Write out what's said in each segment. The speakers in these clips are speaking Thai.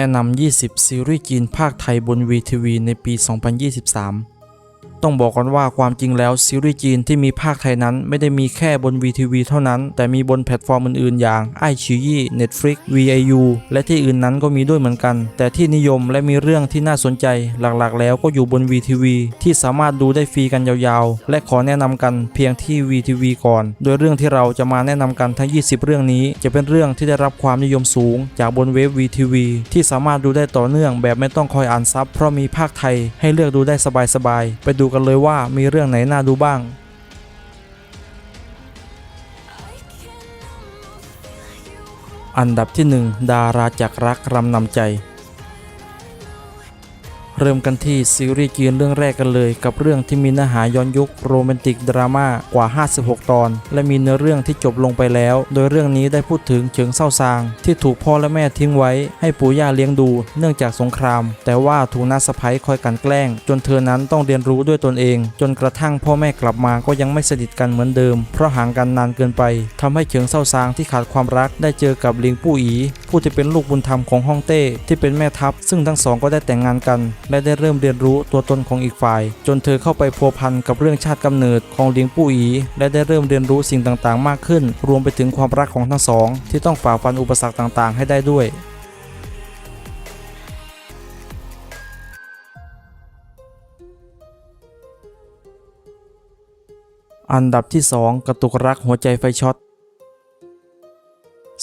แนะนำ 20 ซีรีส์จีนภาคไทยบน VTV ในปี 2023 ต้องบอกก่อนว่าความจริงแล้วซีรีส์จีนที่มีภาคไทยนั้นไม่ได้มีแค่บน VTV เท่านั้น แต่มีบนแพลตฟอร์มอื่นๆ อย่างไอชียี่ Netflix VIU และที่อื่นนั้นก็มีด้วยเหมือนกัน แต่ที่นิยมและมีเรื่องที่น่าสนใจหลักๆ แล้วก็อยู่บน VTV ที่สามารถดูได้ฟรีกันยาวๆ และขอแนะนำกันเพียงที่ VTV ก่อน โดยเรื่องที่เราจะมาแนะนำกันทั้ง 20 เรื่องนี้ จะเป็นเรื่องที่ได้รับความนิยมสูง จากบนเว็บ VTV ที่สามารถดูได้ต่อเนื่องแบบไม่ต้องคอยอ่านซับเพราะมีภาคไทยให้เลือกดูได้สบายๆไปดูกันเลยว่ามีเรื่องไหนน่าดูบ้าง อันดับที่ 1 ดาราจากรักรำนำใจ เริ่มกันที่ซีรีส์จีนเรื่องแรกกันเลย กับเรื่องที่มีเนื้อหาย้อนยุคโรแมนติกดราม่ากว่า 56 ตอน และมีเนื้อเรื่องที่จบลงไปแล้ว โดยเรื่องนี้ได้พูดถึงเฉิงเศร้าซาง ที่ถูกพ่อและแม่ทิ้งไว้ ให้ปู่ย่าเลี้ยงดู เนื่องจากสงคราม แต่ว่าถูกน้าสะพ้ยคอยกันแกล้ง จนเธอนั้นต้องเรียนรู้ด้วยตนเอง จนกระทั่งพ่อแม่กลับมาก็ยังไม่สนิทกันเหมือนเดิม เพราะห่างกันนานเกินไปทำให้เฉิงเศร้าซางที่ขาดความรักได้เจอกับลิงปู่อีผู้ที่เป็นลูกบุญธรรมของฮ่องเต้ที่เป็นแม่ทัพ ซึ่งทั้งสองก็ได้แต่งงานกันและได้เริ่มเรียนรู้ตัวตนของอีกฝ่าย จนเธอเข้าไปพัวพันกับเรื่องชาติกำเนิดของลิงปู่อีและได้เริ่มเรียนรู้สิ่งต่างๆ มากขึ้น รวมไปถึงความรักของทั้งสอง ที่ต้องฝ่าฟันอุปสรรคต่างๆ ให้ได้ด้วยอันดับที่ 2 กระตุกรักหัวใจไฟช็อต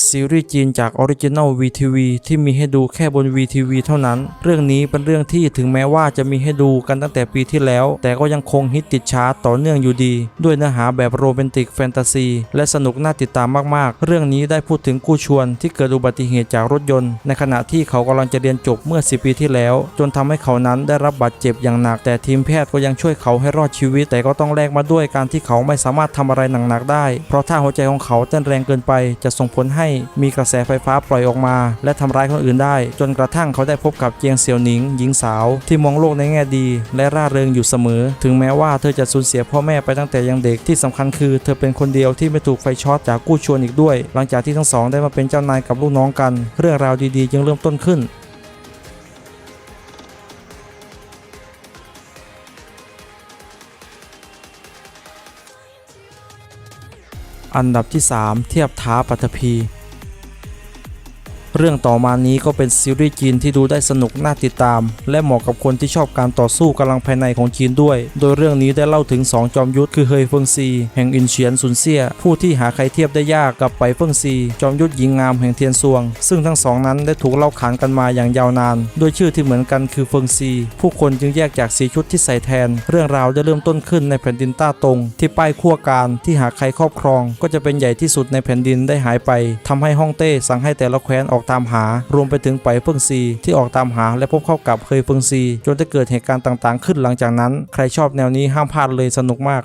ซีรีส์จีนจาก Original VTV ที่มีให้ดูแค่บน VTV เท่านั้น เรื่องนี้เป็นเรื่องที่ถึงแม้ว่าจะมีให้ดูกันตั้งแต่ปีที่แล้ว แต่ก็ยังคงฮิตติดชาร์ตต่อเนื่องอยู่ดี ด้วยเนื้อหาแบบโรแมนติกแฟนตาซี และสนุกน่าติดตามมากๆ เรื่องนี้ได้พูดถึงกู้ชวนที่เกิดอุบัติเหตุจากรถยนต์ ในขณะที่เขากำลังจะเรียนจบเมื่อ 10 ปีที่แล้ว จนทำให้เขานั้นได้รับบาดเจ็บอย่างหนัก แต่ทีมแพทย์ก็ยังช่วยเขาให้รอดชีวิต แต่ก็ต้องแลกมาด้วยการที่เขาไม่สามารถทำอะไรหนักๆได้ เพราะถ้าหัวใจของเขาเต้นแรงเกินไปจะส่งผลให้มีกระแสไฟฟ้าปล่อยออกมา และทำร้ายคนอื่นได้ จนกระทั่งเขาได้พบกับเจียงเสี่ยวหนิง หญิงสาว ที่มองโลกในแง่ดี และร่าเริงอยู่เสมอ ถึงแม้ว่าเธอจะสูญเสียพ่อแม่ไปตั้งแต่ยังเด็กที่สำคัญคือ เธอเป็นคนเดียวที่ไม่ถูกไฟช็อตจากกู้ชวนอีกด้วย หลังจากที่ทั้งสองได้มาเป็นเจ้านายกับลูกน้องกัน เรื่องราวดีๆจึงเริ่มต้นขึ้นอันดับที่ 3 เทียบท้าปัทภี เรื่องต่อมานี้ก็เป็นซีรีส์จีนที่ดูได้สนุกน่าติดตาม และเหมาะกับคนที่ชอบการต่อสู้กำลังภายในของจีนด้วย โดยเรื่องนี้ได้เล่าถึง 2 จอมยุทธคือเฮยเฟิงซี แห่งอินเฉียนซุนเซีย ผู้ที่หาใครเทียบได้ยากกับไปเฟิงซี จอมยุทธหญิงงามแห่งเทียนซวง ซึ่งทั้งสองนั้นได้ถูกเล่าขานกันมาอย่างยาวนานโดยชื่อที่เหมือนกันคือเฟิงซี ผู้คนจึงแยกจากสีชุดที่ใส่แทน เรื่องราวได้เริ่มต้นขึ้นในแผ่นดินต้าตงที่ป้ายขั้วการที่หากใครครอบครอง ก็จะเป็นใหญ่ที่สุดในแผ่นดินได้หายไปทำให้ฮ่องเต้สั่งให้แต่ละแคว้นออกตามหารวมไปถึงไปเฟิงซี ที่ออกตามหาและพบเข้ากับเคยเฟิงซี จนได้เกิดเหตุการณ์ต่างๆ ขึ้นหลังจากนั้น ใครชอบแนวนี้ห้ามพลาดเลยสนุกมาก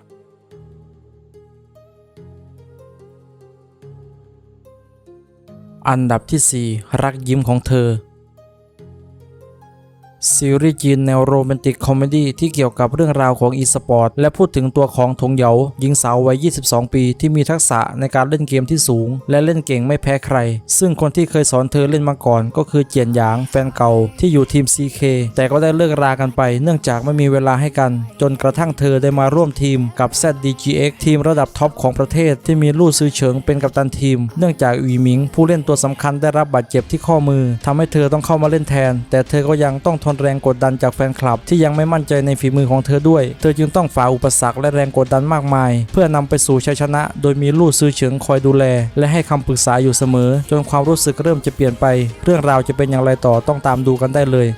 อันดับที่ 4 รักยิ้มของเธอ ซีรีส์จีนแนวโรแมนติกคอมเมดี้ที่เกี่ยวกับเรื่องราวของอีสปอร์ตและพูดถึงตัวของทงเหยาหญิงสาววัย 22 ปีที่มีทักษะในการเล่นเกมที่สูง และเล่นเก่งไม่แพ้ใคร ซึ่งคนที่เคยสอนเธอเล่นมาก่อน ก็คือเจียนหยางแฟนเก่าที่อยู่ทีม CK แต่ก็ได้เลิกรากันไป เนื่องจากไม่มีเวลาให้กัน จนกระทั่งเธอได้มาร่วมทีมกับ ZDGX ทีมระดับท็อปของประเทศที่มีลู่ซือเฉิงเป็นกัปตันทีม เนื่องจากอีหมิงผู้เล่นตัวสำคัญได้รับบาดเจ็บที่ข้อมือทำให้เธอต้องเข้ามาเล่นแทน แต่เธอก็ยังต้องทนแรงกดดันจากแฟนคลับ ที่ยังไม่มั่นใจในฝีมือของเธอด้วย เธอจึงต้องฝ่าอุปสรรคและแรงกดดันมากมาย เพื่อนำไปสู่ชัยชนะ โดยมีลู่ซือเฉิงคอยดูแล และให้คำปรึกษาอยู่เสมอ จนความรู้สึกเริ่มจะเปลี่ยนไป เรื่องราวจะเป็นอย่างไรต่อต้องตามดูกันได้เลย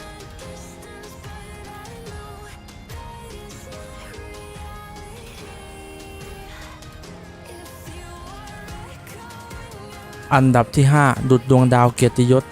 อันดับที่ 5 ดุดดวงดาวเกียรติยศ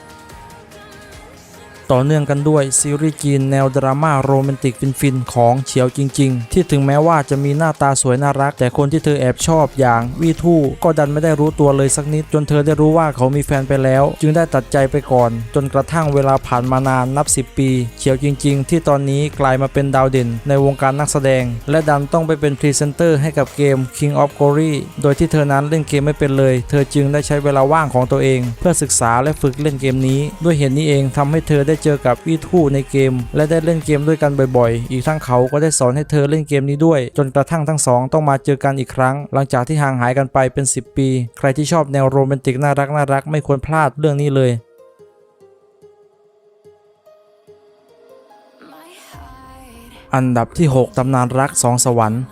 ต่อเนื่องกันด้วยซีรีส์จีนแนวดราม่าโรแมนติกฟินๆของเฉียวจริง ๆ ที่ถึงแม้ว่าจะมีหน้าตาสวยน่ารัก แต่คนที่เธอแอบชอบอย่างวีทู่ก็ดันไม่ได้รู้ตัวเลยสักนิด จนเธอได้รู้ว่าเขามีแฟนไปแล้ว จึงได้ตัดใจไปก่อน จนกระทั่งเวลาผ่านมานานนับ 10 ปี เฉียวจริง ๆ ที่ตอนนี้กลายมาเป็นดาวเด่น ในวงการนักแสดง และดันต้องไปเป็นพรีเซนเตอร์ให้กับเกม King of Glory โดยที่เธอนั้นเล่นเกมไม่เป็นเลย เธอจึงได้ใช้เวลาว่างของตัวเอง เพื่อศึกษาและฝึกเล่นเกมนี้ ด้วยเหตุนี้เองทำให้เธอได้เจอกับวีทูในเกม และได้เล่นเกมด้วยกันบ่อยๆ อีกทั้งเขาก็ได้สอนให้เธอเล่นเกมนี้ด้วย จนกระทั่งทั้งสองต้องมาเจอกันอีกครั้ง หลังจากที่ห่างหายกันไปเป็น 10 ปี ใครที่ชอบแนวโรแมนติกน่ารักน่ารักไม่ควรพลาดเรื่องนี้เลยอันดับที่ 6 ตำนานรักสองสวรรค์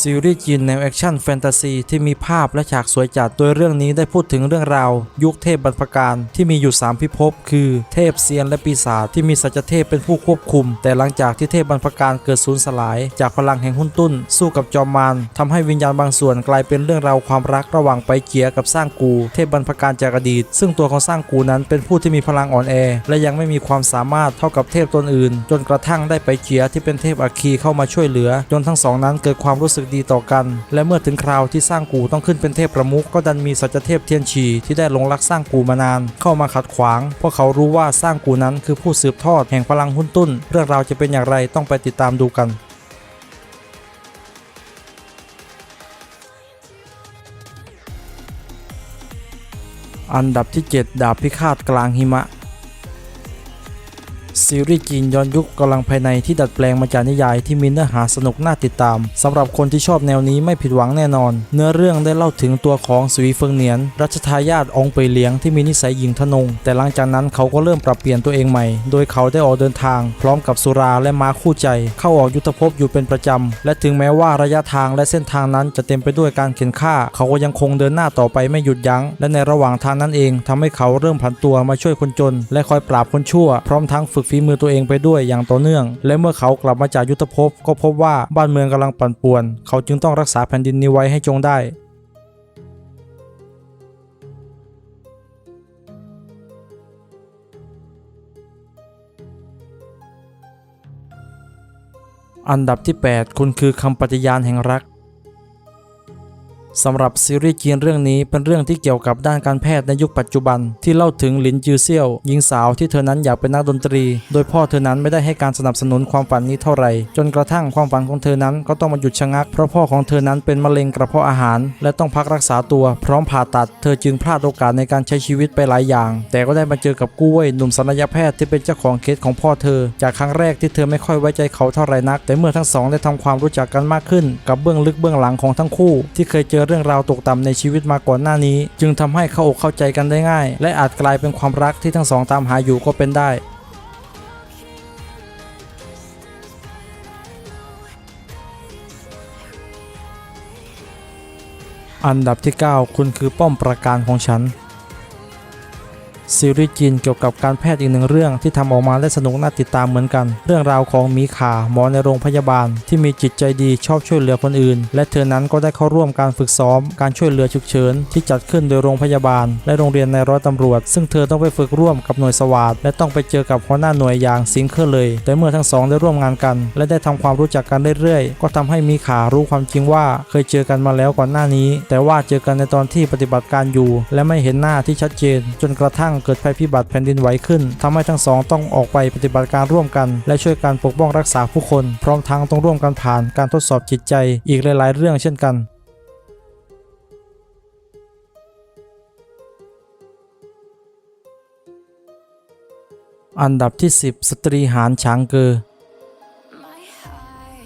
ซีรีส์จีนแนวแอคชั่นแฟนตาซีที่มีภาพและฉากสวยจัด โดยเรื่องนี้ได้พูดถึงเรื่องราว ยุคเทพบรรพการที่มีอยู่ 3 พิภพคือเทพเซียนและปีศาจที่มีสัจเทพเป็นผู้ควบคุม แต่หลังจากที่เทพบรรพการเกิดสูญสลาย จากพลังแห่งหุ้นตุ้น สู้กับจอมมารทำให้วิญญาณบางส่วนกลายเป็นเรื่องราวความรักระหว่างไปเจียกับสร้างกู เทพบรรพการจากอดีต ซึ่งตัวของสร้างกูนั้นเป็นผู้ที่มีพลังอ่อนแอ และยังไม่มีความสามารถเท่ากับเทพตนอื่น จนกระทั่งได้ไปเจียที่เป็นเทพอัคคีเข้ามาช่วยเหลือ จนทั้งสองนั้นเกิดความรู้สึกดีต่อกัน และเมื่อถึงคราวที่สร้างกูต้องขึ้นเป็นเทพประมุขก็ดันมีสัจเทพเทียนฉีที่ได้หลงรักสร้างกูมานาน เข้ามาขัดขวางเพราะเขารู้ว่าสร้างกูนั้นคือผู้สืบทอดแห่งพลังหุ้นตุ้น เรื่องราวจะเป็นอย่างไรต้องไปติดตามดูกันอันดับที่ 7 ดาบพิฆาตกลางหิมะ ซีรีส์จีนย้อนยุคกำลังภายในที่ดัดแปลงมาจากนิยายที่มีเนื้อหาสนุกน่าติดตามสำหรับคนที่ชอบแนวนี้ไม่ผิดหวังแน่นอน เนื้อเรื่องได้เล่าถึงตัวของสวีเฟิงเหนียน รัชทายาทองค์เปยเลี้ยงที่มีนิสัยหญิงทนง แต่หลังจากนั้นเขาก็เริ่มปรับเปลี่ยนตัวเองใหม่ โดยเขาได้ออกเดินทาง พร้อมกับสุราและม้าคู่ใจ เข้าออกยุทธภพอยู่เป็นประจำและถึงแม้ว่าระยะทางและเส้นทางนั้นจะเต็มไปด้วยการเข็นฆ่า เขาก็ยังคงเดินหน้าต่อไปไม่หยุดยัง้ง และในระหว่างทางนั้นเองทำให้เขาเริ่มผันตัวมาช่วยคนจน และคอยปราบคนชั่ว พร้อมทั้งฝึกฝีีมือตัวเองไปด้วยอย่างต่อเนื่อง และเมื่อเขากลับมาจากยุทธภพก็พบว่าบ้านเมืองกำลังปั่นป่วน เขาจึงต้องรักษาแผ่นดินนี้ไว้ให้จงได้อันดับที่ 8 คุณคือคำปฏิญาณแห่งรัก สำหรับซีรีส์จีนเรื่องนี้เป็นเรื่องที่เกี่ยวกับด้านการแพทย์ในยุคปัจจุบัน ที่เล่าถึงหลินจือเซี่ยวหญิงสาวที่เธอนั้นอยากเป็นนักดนตรี โดยพ่อเธอนั้นไม่ได้ให้การสนับสนุนความฝันนี้เท่าไหร่ จนกระทั่งความฝันของเธอนั้นก็ต้องมาหยุดชะงัก เพราะพ่อของเธอนั้นเป็นมะเร็งกระเพาะอาหาร และต้องพักรักษาตัวพร้อมผ่าตัด เธอจึงพลาดโอกาสในการใช้ชีวิตไปหลายอย่าง แต่ก็ได้มาเจอกับกู้วยหนุ่มศัลยแพทย์ที่เป็นเจ้าของเคสของพ่อเธอ จากครั้งแรกที่เธอไม่ค่อยไว้ใจเขาเท่าไหร่นัก แต่เมื่อทั้งสองได้ทำความรู้จักกันมากขึ้น กับเบื้องลึกเบื้องหลังของทั้งคู่ ที่เคยเจอเรื่องราวตกต่ำในชีวิตมาก่อนหน้านี้ จึงทำให้เข้าอกเข้าใจกันได้ง่าย และอาจกลายเป็นความรักที่ทั้งสองตามหาอยู่ก็เป็นได้อันดับที่ 9 คุณคือป้อมประการของฉัน ซีรีส์จีนเกี่ยวกับการแพทย์อีกหนึ่งเรื่องที่ทำออกมาและสนุกน่าติดตามเหมือนกัน เรื่องราวของมีขาหมอในโรงพยาบาล ที่มีจิตใจดีชอบช่วยเหลือคนอื่น และเธอนั้นก็ได้เข้าร่วมการฝึกซ้อม การช่วยเหลือฉุกเฉินที่จัดขึ้นโดยโรงพยาบาล และโรงเรียนในร้อยตำรวจ ซึ่งเธอต้องไปฝึกร่วมกับหน่วยสวาดและต้องไปเจอกับหัวหน้าหน่วยอย่างซิงเคอร์เลย แต่เมื่อทั้งสองได้ร่วมงานกัน และได้ทำความรู้จักกันเรื่อยๆ ก็ทำให้มีขารู้ความจริงว่าเคยเจอกันมาแล้วก่อนหน้านี้ แต่ว่าเจอกันในตอนที่ปฏิบัติการอยู่ และไม่เห็นหน้าที่ชัดเจน จนกระทั่งเกิดภัยพิบัติแผ่นดินไหวขึ้นทำให้ทั้งสองต้องออกไปปฏิบัติการร่วมกัน และช่วยกันปกป้องรักษาผู้คน พร้อมทั้งต้องร่วมกันผ่านการทดสอบจิตใจอีกหลาย ๆ เรื่องเช่นกันอันดับที่ 10 สตรีหารฉางเกอ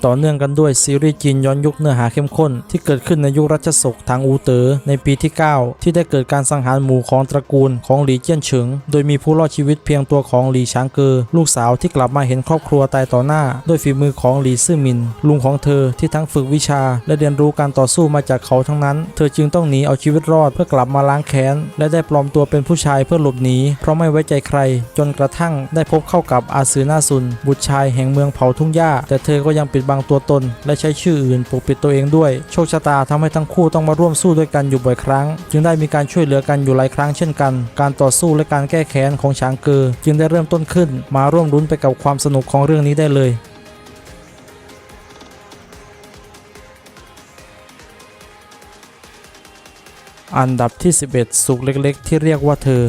ต่อเนื่องกันด้วยซีรีส์จีนย้อนยุคเนื้อหาเข้มข้น ที่เกิดขึ้นในยุครัชสกทางอูเตอ๋อในปีที่ 9 ที่ได้เกิดการสังหารหมู่ของตระกูลของหลีเจี้ยนเฉิง โดยมีผู้รอดชีวิตเพียงตัวของหลีช้างเกอลูกสาวที่กลับมาเห็นครอบครัวตายต่อหน้า ด้วยฝีมือของหลีซื่อมิน ลุงของเธอที่ทั้งฝึกวิชา และเรียนรู้การต่อสู้มาจากเขาทั้งนั้น เธอจึงต้องหนีเอาชีวิตรอดเพื่อกลับมาล้างแค้นและได้ปลอมตัวเป็นผู้ชายเพื่อหลบหนีเพราะไม่ไว้ใจใคร จนกระทั่งได้พบเข้ากับอาซือนาซุน บุตรชายแห่งเมืองเผาทุ่งหญ้าแต่เธอก็ยังปิดบบังตัวตน และใช้ชื่ออื่นปกปิดตัวเองด้วย โชคชะตาทำให้ทั้งคู่ต้องมาร่วมสู้ด้วยกันอยู่บ่อยครั้ง จึงได้มีการช่วยเหลือกันอยู่หลายครั้งเช่นกัน การต่อสู้และการแก้แค้นของช้างเกอจึงได้เริ่มต้นขึ้น มาร่วมรุ้นไปกับความสนุกของเรื่องนี้ได้เลยอันดับที่ 11 สุขเล็กๆ ที่เรียกว่าเธอ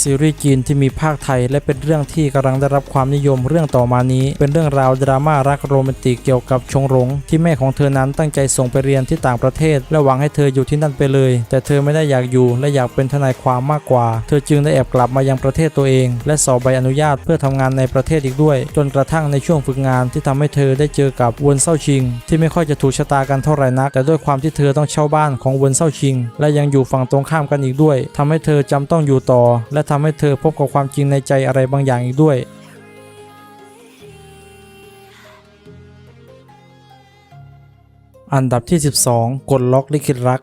ซีรีส์จีนที่มีภาคไทยและเป็นเรื่องที่กำลังได้รับความนิยมเรื่องต่อมานี้ เป็นเรื่องราวดราม่ารักโรแมนติกเกี่ยวกับชงหลงที่แม่ของเธอนั้นตั้งใจส่งไปเรียนที่ต่างประเทศ และหวังให้เธออยู่ที่นั่นไปเลย แต่เธอไม่ได้อยากอยู่และอยากเป็นทนายความมากกว่า เธอจึงได้แอบกลับมายังประเทศตัวเอง และสอบใบอนุญาตเพื่อทำงานในประเทศอีกด้วย จนกระทั่งในช่วงฝึกงานที่ทำให้เธอได้เจอกับวนเซาชิง ที่ไม่ค่อยจะถูกชะตากันเท่าไหร่นัก แต่ด้วยความที่เธอต้องเช่าบ้านของวนเซาชิง และยังอยู่ฝั่งตรงข้ามกันอีกด้วยทำให้เธอจำต้องอยู่ต่อและทำให้เธอพบกับความจริงในใจอะไรบางอย่างอีกด้วย อันดับที่ 12 กดล็อกลิขิตรัก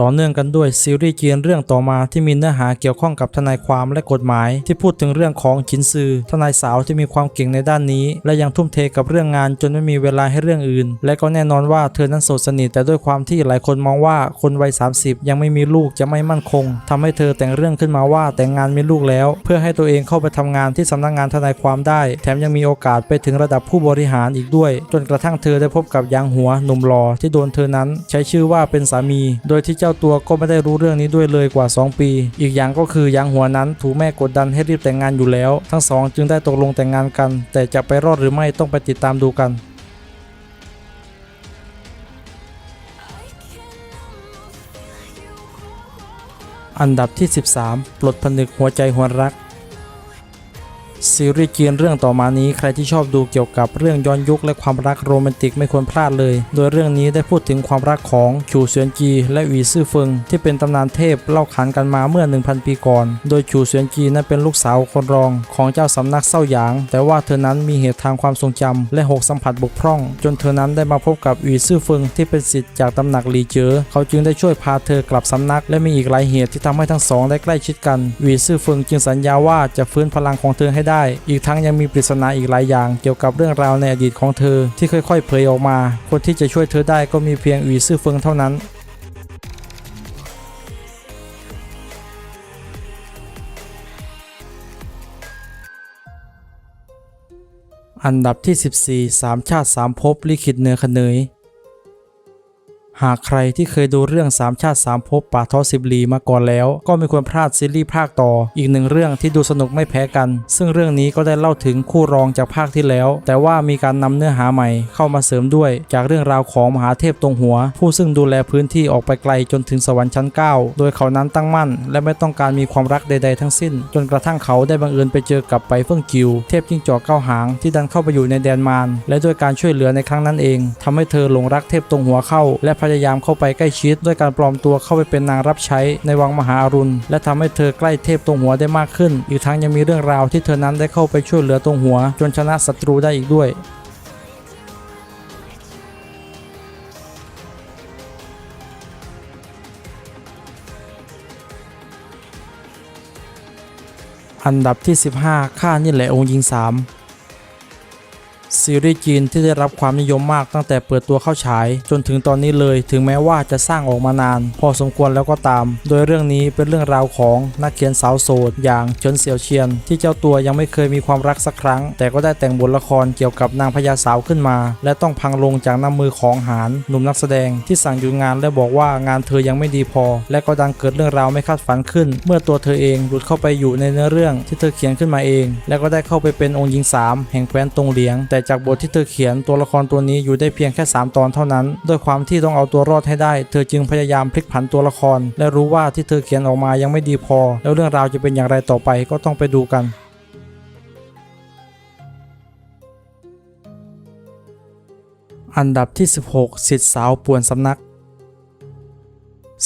ต่อเนื่องกันด้วยซีรีส์จีนเรื่องต่อมาที่มีเนื้อหาเกี่ยวข้องกับทนายความและกฎหมาย ที่พูดถึงเรื่องของชินซือทนายสาวที่มีความเก่งในด้านนี้ และยังทุ่มเทกับเรื่องงานจนไม่มีเวลาให้เรื่องอื่น และก็แน่นอนว่าเธอนั้นโสดสนิทแต่ด้วยความที่หลายคนมองว่าคนวัย 30 ยังไม่มีลูกจะไม่มั่นคงทำให้เธอแต่งเรื่องขึ้นมาว่าแต่งงานมีลูกแล้ว เพื่อให้ตัวเองเข้าไปทำงานที่สำนักงานทนายความได้ แถมยังมีโอกาสไปถึงระดับผู้บริหารอีกด้วย จนกระทั่งเธอได้พบกับยางหัวหนุ่มหล่อที่โดนเธอนั้น ใช้ชื่อว่าเป็นสามี โดยที่เจ้าตัวก็ไม่ได้รู้เรื่องนี้ด้วยเลยกว่า 2 ปี อีกอย่างก็คือยางหัวนั้นถูกแม่กดดันให้รีบแต่งงานอยู่แล้ว ทั้งสองจึงได้ตกลงแต่งงานกัน แต่จะไปรอดหรือไม่ต้องไปติดตามดูกันอันดับที่ 13 ปลดผนึกหัวใจหัวรัก ซีรีส์จีนเรื่องต่อมานี้ใครที่ชอบดูเกี่ยวกับเรื่องย้อนยุคและความรักโรแมนติกไม่ควรพลาดเลย โดยเรื่องนี้ได้พูดถึงความรักของฉูเสวียนจีและหวีซื่อเฟิงที่เป็นตำนานเทพเล่าขานกันมาเมื่อ 1,000 ปีก่อน โดยฉูเสวียนจีนั้นเป็นลูกสาวคนรองของเจ้าสำนักเศร้าหยาง แต่ว่าเธอนั้นมีเหตุทางความทรงจำและหกสัมผัสบกพร่อง จนเธอนั้นได้มาพบกับหวีซื่อเฟิงที่เป็นศิษย์จากตำหนักหลีเจ๋อเขาจึงได้ช่วยพาเธอกลับสำนัก และมีอีกหลายเหตุที่ทำให้ทั้งสองได้ใกล้ชิดกันหวีซื่อเฟิงจึงสัญญาว่าจะฟื้นพลังของเธอให้ได้อีกทั้งยังมีปริศนาอีกหลายอย่าง เกี่ยวกับเรื่องราวในอดีตของเธอ ที่ค่อยๆ เผยออกมา คนที่จะช่วยเธอได้ก็มีเพียงหวีซื่อเฟิงเท่านั้นอันดับที่ 14สามชาติสามภพลิขิตเนื้อขเนย หากใครที่เคยดูเรื่องสามชาติสามภพป่าทอสิบลีมาก่อนแล้ว ก็ไม่ควรพลาดซีรีส์ภาคต่อ อีกหนึ่งเรื่องที่ดูสนุกไม่แพ้กัน ซึ่งเรื่องนี้ก็ได้เล่าถึงคู่รองจากภาคที่แล้ว แต่ว่ามีการนำเนื้อหาใหม่เข้ามาเสริมด้วย จากเรื่องราวของมหาเทพตรงหัว ผู้ซึ่งดูแลพื้นที่ออกไปไกลจนถึงสวรรค์ชั้น 9 โดยเขานั้นตั้งมั่น และไม่ต้องการมีความรักใด ๆ ทั้งสิ้น จนกระทั่งเขาได้บังเอิญไปเจอกับไปเฟิ่งจิว เทพจิ้งจอกเก้าหาง ที่ดันเข้าไปอยู่ในแดนมารและด้วยการช่วยเหลือในครั้งนั้นเองทำให้เธอหลงรักเทพตรงหัวเข้าและพยยายามเข้าไปใกล้ชิด ด้วยการปลอมตัวเข้าไปเป็นนางรับใช้ในวังมหาอรุณ และทำให้เธอใกล้เทพตรงหัวได้มากขึ้น อีกทั้งยังมีเรื่องราวที่เธอนั้นได้เข้าไปช่วยเหลือตรงหัว จนชนะศัตรูได้อีกด้วยอันดับที่ 15 ข้านี่แหละองค์หญิง3 ซีรีส์จีนที่ได้รับความนิยมมากตั้งแต่เปิดตัวเข้าฉาย จนถึงตอนนี้เลย ถึงแม้ว่าจะสร้างออกมานาน พอสมควรแล้วก็ตาม โดยเรื่องนี้เป็นเรื่องราวของนักเขียนสาวโสดอย่างเฉินเสี่ยวเชียน ที่เจ้าตัวยังไม่เคยมีความรักสักครั้ง แต่ก็ได้แต่งบทละครเกี่ยวกับนางพญาสาวขึ้นมา และต้องพังลงจากน้ำมือของหานหนุ่มนักแสดงที่สั่งหยุดงานและบอกว่างานเธอยังไม่ดีพอ และก็ดังเกิดเรื่องราวไม่คาดฝันขึ้น เมื่อตัวเธอเองหลุดเข้าไปอยู่ในเนื้อเรื่องที่เธอเขียนขึ้นมาเอง และก็ได้เข้าไปเป็นองค์หญิงสามแห่งแคว้นตงเหลียงแต่จากบทที่เธอเขียนตัวละครตัวนี้อยู่ได้เพียงแค่ 3 ตอนเท่านั้น ด้วยความที่ต้องเอาตัวรอดให้ได้ เธอจึงพยายามพลิกผันตัวละคร และรู้ว่าที่เธอเขียนออกมายังไม่ดีพอ แล้วเรื่องราวจะเป็นอย่างไรต่อไปก็ต้องไปดูกันอันดับที่ 16 สิทธิ์สาวป่วนสำนัก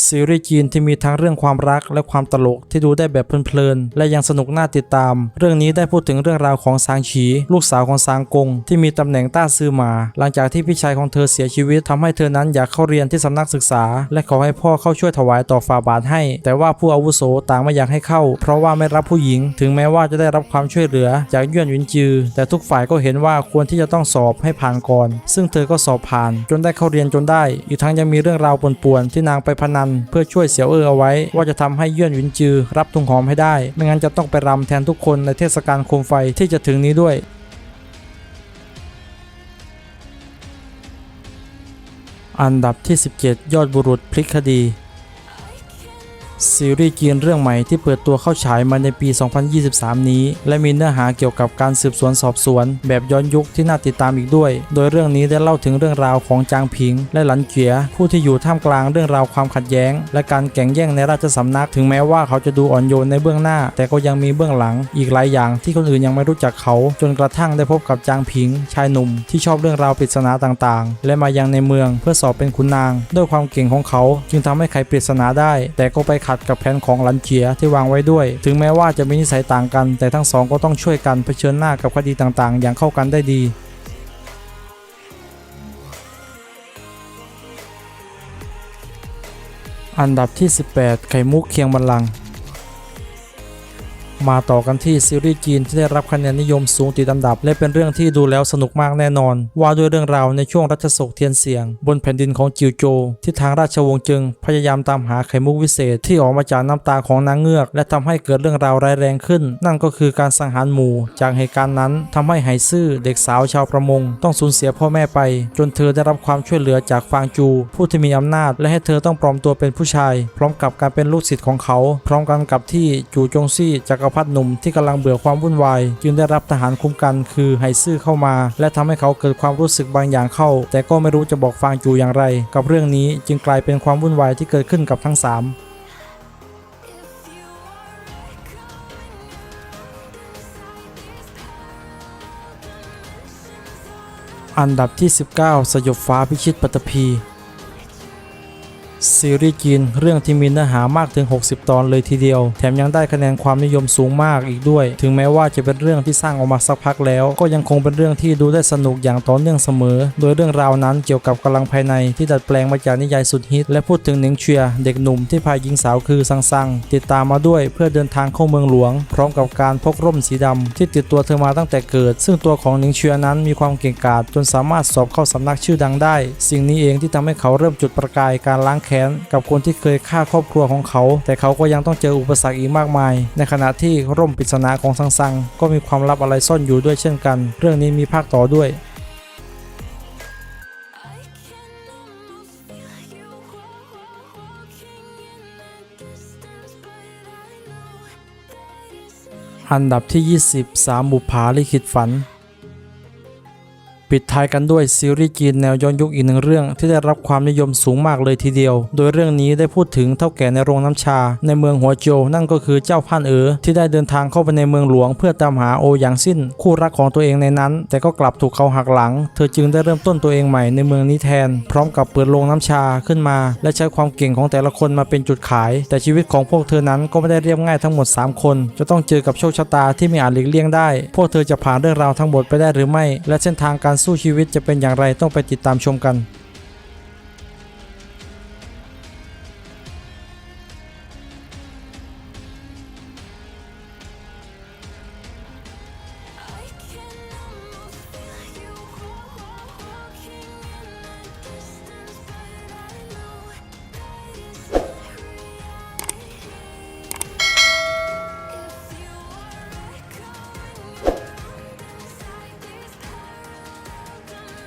ซีรีส์จีนที่มีทั้งเรื่องความรักและความตลกที่ดูได้แบบเพลินๆและยังสนุกน่าติดตาม เรื่องนี้ได้พูดถึงเรื่องราวของซางฉี ลูกสาวของซางกง ที่มีตำแหน่งต้าซือหมา หลังจากที่พี่ชายของเธอเสียชีวิตทำให้เธอนั้นอยากเข้าเรียนที่สำนักศึกษา และขอให้พ่อเข้าช่วยถวายต่อฝ่าบาทให้ แต่ว่าผู้อาวุโสต่างไม่อยากให้เข้า เพราะว่าไม่รับผู้หญิง ถึงแม้ว่าจะได้รับความช่วยเหลือจากเยื่อนหวินจือ แต่ทุกฝ่ายก็เห็นว่าควรที่จะต้องสอบให้ผ่านก่อน ซึ่งเธอก็สอบผ่าน จนได้เข้าเรียนจนได้ อีกทั้งยังมีเรื่องราวป่วนๆที่นางไปพนันเพื่อช่วยเสี่ยวเออเอาไว้ ว่าจะทำให้เยื่อนหวินจือ รับทุงหอมให้ได้ ไม่งั้นจะต้องไปรำแทนทุกคนในเทศกาลโคมไฟที่จะถึงนี้ด้วยอันดับที่ 17 ยอดบุรุษพลิกคดี ซีรีส์จีนเรื่องใหม่ที่เปิดตัวเข้าฉายมาในปี 2023 นี้ และมีเนื้อหาเกี่ยวกับการสืบสวนสอบสวน แบบย้อนยุคที่น่าติดตามอีกด้วย โดยเรื่องนี้ได้เล่าถึงเรื่องราวของจางผิง และหลันเกีย ผู้ที่อยู่ท่ามกลางเรื่องราวความขัดแย้ง และการแข่งแย่งในราชสำนัก ถึงแม้ว่าเขาจะดูอ่อนโยนในเบื้องหน้า แต่ก็ยังมีเบื้องหลัง อีกหลายอย่างที่คนอื่นยังไม่รู้จักเขา จนกระทั่งได้พบกับจางผิง ชายหนุ่ม ที่ชอบเรื่องราวปริศนาต่างๆ และมายังในเมืองเพื่อสอบเป็นขุนนาง ด้วยความเก่งของเขา จึงทำให้ไขปริศนาได้ แต่ก็ไปขัดกับแผนของหลันเจียที่วางไว้ด้วย ถึงแม้ว่าจะมีนิสัยต่างกัน แต่ทั้งสองก็ต้องช่วยกันเผชิญหน้ากับคดีต่างๆ อย่างเข้ากันได้ดีอันดับที่ 18 ไข่มุกเคียงบัลลังก์ มาต่อกันที่ซีรีส์จีนที่ได้รับคะแนนนิยมสูงติดอันดับ และเป็นเรื่องที่ดูแล้วสนุกมากแน่นอน ว่าด้วยเรื่องราวในช่วงรัชสกเทียนเสียง บนแผ่นดินของจิวโจ ที่ทางราชวงศ์จึงพยายามตามหาไข่มุกวิเศษที่ออกมาจากน้ำตาของนางเงือก และทำให้เกิดเรื่องราวร้ายแรงขึ้น นั่นก็คือการสังหารหมู่ จากเหตุการณ์นั้นทำให้ไหซื่อเด็กสาวชาวประมง ต้องสูญเสียพ่อแม่ไป จนเธอได้รับความช่วยเหลือจากฟางจู ผู้ที่มีอำนาจ และให้เธอต้องปลอมตัวเป็นผู้ชาย พร้อมกับการเป็นลูกศิษย์ของเขา พร้อมกันกับที่จูจงซี่จักรพรรดิหนุ่มที่กำลังเบื่อความวุ่นวายจึงได้รับทหารคุ้มกันคือไหซื่อเข้ามา และทำให้เขาเกิดความรู้สึกบางอย่างเข้า แต่ก็ไม่รู้จะบอกฟางจูอย่างไร กับเรื่องนี้จึงกลายเป็นความวุ่นวายที่เกิดขึ้นกับทั้งสามอันดับที่ 19 สยบฟ้าพิชิตปัตตภี ซีรีส์จีนเรื่องที่มีเนื้อหามากถึง 60 ตอนเลยทีเดียว แถมยังได้คะแนนความนิยมสูงมากอีกด้วย ถึงแม้ว่าจะเป็นเรื่องที่สร้างออกมาสักพักแล้ว ก็ยังคงเป็นเรื่องที่ดูได้สนุกอย่างต่อเนื่องเสมอ โดยเรื่องราวนั้นเกี่ยวกับกำลังภายในที่ดัดแปลงมาจากนิยายสุดฮิต และพูดถึงหนิงเชียเด็กหนุ่มที่พาหญิงสาวคือซังซังติดตามมาด้วยเพื่อเดินทางเข้าเมืองหลวง พร้อมกับการพกร่มสีดำที่ติดตัวเธอมาตั้งแต่เกิด ซึ่งตัวของหนิงเชียนั้นมีความเก่งกาจจนสามารถสอบเข้าสำนักชื่อดังได้ สิ่งนี้เองที่ทำให้เขาเริ่มจุดประกายการล้างแค้นกับคนที่เคยฆ่าครอบครัวของเขา แต่เขาก็ยังต้องเจออุปสรรคอีกมากมาย ในขณะที่ร่มปริศนาของซังซังก็มีความลับอะไรซ่อนอยู่ด้วยเช่นกัน เรื่องนี้มีภาคต่อด้วยอันดับที่ 20 3 บุปผาลิขิตฝัน ปิดท้ายกันด้วยซีรีส์จีนแนวย้อนยุคอีกหนึ่งเรื่องที่ได้รับความนิยมสูงมากเลยทีเดียว โดยเรื่องนี้ได้พูดถึงเท่าแก่ในโรงน้ำชา ในเมืองหัวโจวนั่นก็คือเจ้าพันเอ๋อที่ได้เดินทางเข้าไปในเมืองหลวง เพื่อตามหาโอหยางสิ้น คู่รักของตัวเองในนั้น แต่ก็กลับถูกเขาหักหลัง เธอจึงได้เริ่มต้นตัวเองใหม่ในเมืองนี้แทน พร้อมกับเปิดโรงน้ำชาขึ้นมา และใช้ความเก่งของแต่ละคนมาเป็นจุดขาย แต่ชีวิตของพวกเธอนั้นก็ไม่ได้เรียบง่ายทั้งหมด 3 คน จะต้องเจอกับโชคชะตาที่ไม่อาจหลีกเลี่ยงได้ พวกเธอจะผ่านเรื่องราวทั้งหมดไปได้หรือไม่ และเส้นทางการสู้ชีวิตจะเป็นอย่างไรต้องไปติดตามชมกัน